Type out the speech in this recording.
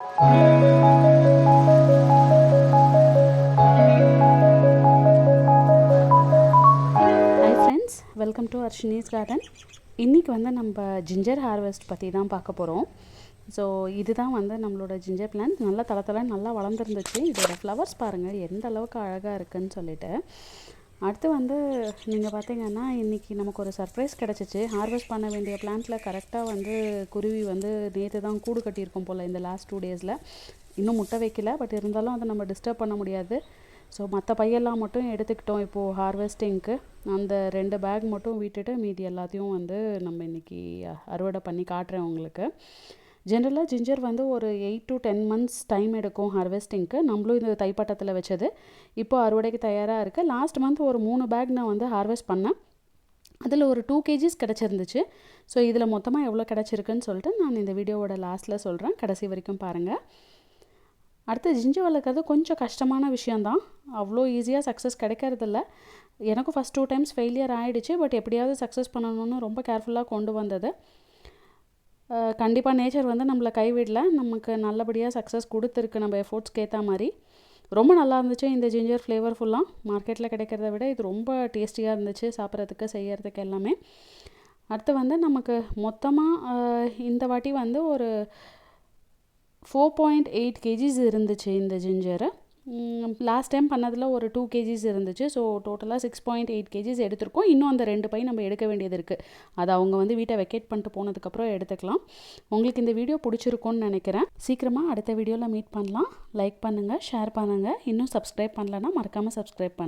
Hi friends welcome to Arshini's garden இன்றைக்கி வந்து நம்ம ஜிஞ்சர் ஹார்வெஸ்ட் பற்றி தான் பார்க்க போகிறோம் ஸோ இதுதான் வந்து நம்மளோட ஜிஞ்சர் பிளான்ட் நல்லா தளத்தில் நல்லா வளர்ந்துருந்துச்சு. இதோட ஃப்ளவர்ஸ் பாருங்கள் எந்த அளவுக்கு அழகாக இருக்குன்னு சொல்லிட்டு. அடுத்து வந்து நீங்கள் பார்த்தீங்கன்னா இன்றைக்கி நமக்கு ஒரு சர்ப்ரைஸ் கிடச்சிச்சு. ஹார்வெஸ்ட் பண்ண வேண்டிய பிளான்ட்டில் கரெக்டாக வந்து குருவி வந்து நேற்று தான் கூடு கட்டியிருக்கோம் போல் இந்த லாஸ்ட் டூ டேஸில் இன்னும் முட்டை வைக்கல பட் இருந்தாலும் அதை நம்ம டிஸ்டர்ப் பண்ண முடியாது. ஸோ மற்ற பையெல்லாம் மட்டும் எடுத்துக்கிட்டோம் இப்போது ஹார்வெஸ்டிங்க்கு அந்த ரெண்டு பேக் மட்டும் விட்டுட்டு மீதி எல்லாத்தையும் வந்து நம்ம இன்றைக்கி அறுவடை பண்ணி காட்டுறேன் உங்களுக்கு. ஜென்ரலாக ஜிஞ்சர் வந்து ஒரு eight to ten months time எடுக்கும் ஹார்வெஸ்டிங்க்கு நம்மளும் இந்த தைப்பட்டத்தில் வச்சது. இப்போ அறுவடைக்கு தயாராக இருக்குது லாஸ்ட் மந்த் ஒரு மூணு பேக் நான் வந்து ஹார்வெஸ்ட் பண்ணேன். அதில் ஒரு டூ கேஜிஸ் கிடச்சிருந்துச்சு. ஸோ இதில் மொத்தமாக எவ்வளோ கிடச்சிருக்குன்னு சொல்லிட்டு நான் இந்த வீடியோவோட லாஸ்ட்டில் சொல்கிறேன் கடைசி வரைக்கும் பாருங்கள் அடுத்து ஜிஞ்சு வளர்க்குறது கொஞ்சம் கஷ்டமான விஷயந்தான் அவ்வளோ ஈஸியாக சக்ஸஸ் கிடைக்கிறதில்ல. எனக்கும் ஃபஸ்ட் டூ டைம்ஸ் ஃபெயிலியர் ஆகிடுச்சு பட் எப்படியாவது சக்ஸஸ் பண்ணணும்னு ரொம்ப கேர்ஃபுல்லாக கொண்டு வந்தது. கண்டிப்பாக நேச்சர் வந்து நம்மளை கைவிடல. நமக்கு நல்லபடியாக சக்ஸஸ் கொடுத்துருக்கு. நம்ம எஃபோர்ட்ஸ்க்கு ஏற்ற மாதிரி. ரொம்ப நல்லா இருந்துச்சு. இந்த ஜிஞ்சர் ஃப்ளேவர்ஃபுல்லாக மார்க்கெட்டில் கிடைக்கிறத விட இது ரொம்ப டேஸ்டியாக இருந்துச்சு. சாப்பிட்றதுக்கு செய்கிறதுக்கு எல்லாமே. அடுத்து வந்து நமக்கு மொத்தமாக இந்த வாட்டி வந்து ஒரு ஃபோர் பாயிண்ட் எயிட் கேஜிஸ் இருந்துச்சு இந்த ஜிஞ்சரு லாஸ்ட் டைம் பண்ணதில் ஒரு டூ கேஜிஸ் இருந்துச்சு. ஸோ டோட்டலாக சிக்ஸ் பாயிண்ட் எயிட் கேஜிஸ் எடுத்திருக்கோம். இன்னும் அந்த ரெண்டு பை நம்ம எடுக்க வேண்டியது இருக்குது அது அவங்க வந்து வீட்டை வெக்கேட் பண்ணிட்டு போனதுக்கப்புறம் எடுத்துக்கலாம். உங்களுக்கு இந்த வீடியோ பிடிச்சிருக்கும்னு நினைக்கிறேன். சீக்கிரமாக அடுத்த வீடியோவில் மீட் பண்ணலாம். லைக் பண்ணுங்கள் ஷேர் பண்ணுங்கள் இன்னும் சப்ஸ்கிரைப் பண்ணலன்னா மறக்காமல் சப்ஸ்கிரைப் பண்ணுங்கள்